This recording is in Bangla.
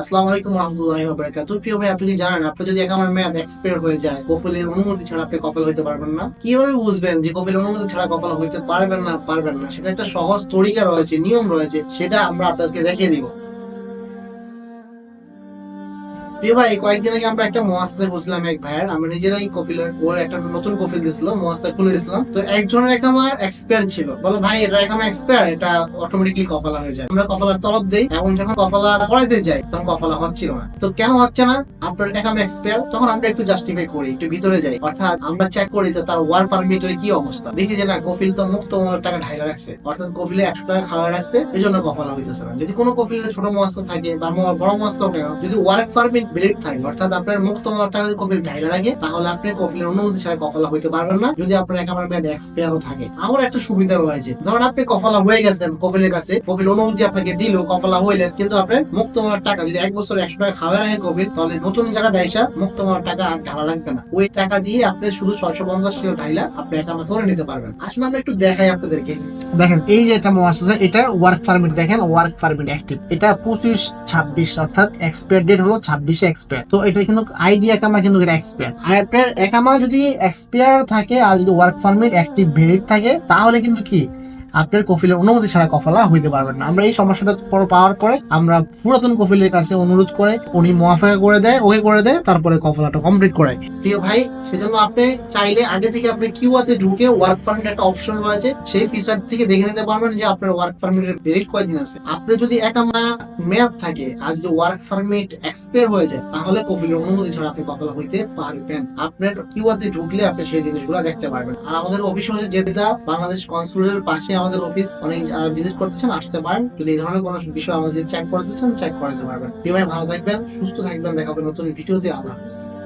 আসসালামু আলাইকুম রহমতুল্লাহি ওয়া বারাকাতুহু। প্রিয় ভাই, আপনি জানেন, আপনি যদি একামার মেয়াদ এক্সপায়ার হয়ে যায় কফিলের অনুমতি ছাড়া আপনি কপাল হইতে পারবেন না। কীভাবে বুঝবেন যে কফিলের অনুমতি ছাড়া কপাল হইতে পারবেন না পারবেন না? সেটা একটা সহজ তরিকা রয়েছে, নিয়ম রয়েছে, সেটা আমরা আপনাদেরকে দেখিয়ে দিব। প্রিয় ভাই, কয়েকদিন আগে আমরা একটা মোয়াসে বসলাম এক ভাইয়ের, আমরা নিজেরাই কফিলের ওর একটা নতুন কফিল দিয়েছিল মোয়াসা খুলে দিয়েছিলাম। তো একজনের একামার এক্সপায়ার ছিল। বলো ভাই, এটা একামা এক্সপায়ার এটা অটোমেটিকলি কফালা হয়ে যায়। আমরা কফালার তলব দেই, এবং যখন কফালা করাইতে যাই, তখন কফালা হচ্ছিল না। তো কেন হচ্ছে না? আপনার একামা এক্সপায়ার তখন আমরা একটু জাস্টিফাই করি, একটু ভিতরে যাই। অর্থাৎ আমরা চেক করি যে তার ওয়ার পারমিটের কি অবস্থা। দেখি যে না কফিল তো মুক্ত মূল্যের টাকা ঢাইলা রাখছে। অর্থাৎ কফিলে একশো টাকা খাওয়া রাখছে এই জন্য কফালা হইতেছে না। যদি কোনো কফিলে ছোট মহাস্ত থাকে বা বড় মহাস্ত কেন যদি ওয়ার্ক পারমিট ব্রেক থাকে অর্থাৎ আপনার মুক্ত টাকা যদি কফিল ঢাইলা রাখে তাহলে আপনি কফিলের অনুমতি ছাড়া কফালা হইতে পারবেন না, যদি আপনার একেবারে মেয়াদ এক্সপায়ারও থাকে। আমার একটা সুবিধা রয়েছে। ধরুন আপনি কফালা হয়ে গেছেন কফিলের কাছে, কফিল অনুমতি আপনাকে দিল, কফালা হইলেন, কিন্তু আপনার মুক্ত টাকা, যদি এক বছর একশো টাকা খাওয়া রাখে কফিল, তাহলে নতুন জায়গা দেয়সা মুক্ত টাকা আর ঢালা লাগবে না। ওই টাকা দিয়ে আপনি শুধু ছয়শো পঞ্চাশ কিলো ঢাইলা আপনি একামা করে নিতে পারবেন। আসলে আমরা একটু দেখাই আপনাদেরকে। দেখেন, এই যে এটা মোয়াসা এটা ওয়ার্ক পারমিট দেখেন ওয়ার্ক পারমিট অ্যাক্টিভ এটা পঁচিশ, ছাব্বিশ, অর্থাৎ এক্সপায়ার ডেট হলো ছাব্বিশে এক্সপায়ার তো এটা কিন্তু আইডি একামা কিন্তু এটা এক্সপায়ার একামা যদি এক্সপায়ার থাকে, আর যদি ওয়ার্ক পারমিট অ্যাক্টিভ ভেরিড থাকে, তাহলে কিন্তু কি? আপনার কফিলের অনুমতি ছাড়া কফলা হইতে পারবেন না। আমরা এই সমস্যাটা পাওয়ার পরে আমরা পুরাতন কফিলের কাছে অনুরোধ করে উনি মোয়াফাকা করে দেয়, ওকে করে দেয়, তারপরে কফলাটা কমপ্লিট করে। প্রিয় ভাই, সেজন্য আপনি চাইলে আগে থেকে আপনি কিউআতে ঢুকে ওয়ার্ক পারমিট একটা অপশন রয়েছে, সেই ফিচার থেকে দেখে নিতে পারবেন যে আপনার ওয়ার্ক পারমিটের ডেট কয়দিন আছে। আপনি যদি একা একামা মেয়াদ থাকে আর যদি ওয়ার্ক পারমিট এক্সপায়ার হয়ে যায়, তাহলে কফিলের অনুমতি ছাড়া আপনি কফলা হইতে পারবেন। আপনার কিউআতে ঢুকলে আপনি সেই জিনিসগুলো দেখতে পারবেন। আর আমাদের অফিস হচ্ছে জেদ্দা, বাংলাদেশ কনসুলেটের পাশে আমাদের অফিস অনেক যারা ভিজিট করতে চান, আসতে পারেন। যদি এই ধরনের কোনো বিষয় আমাদের চেক করতে চান চেক করাতে পারবেন। ভাই, ভালো থাকবেন, সুস্থ থাকবেন। দেখাবেন নতুন ভিডিওতে। আল্লাহ হাফিজ।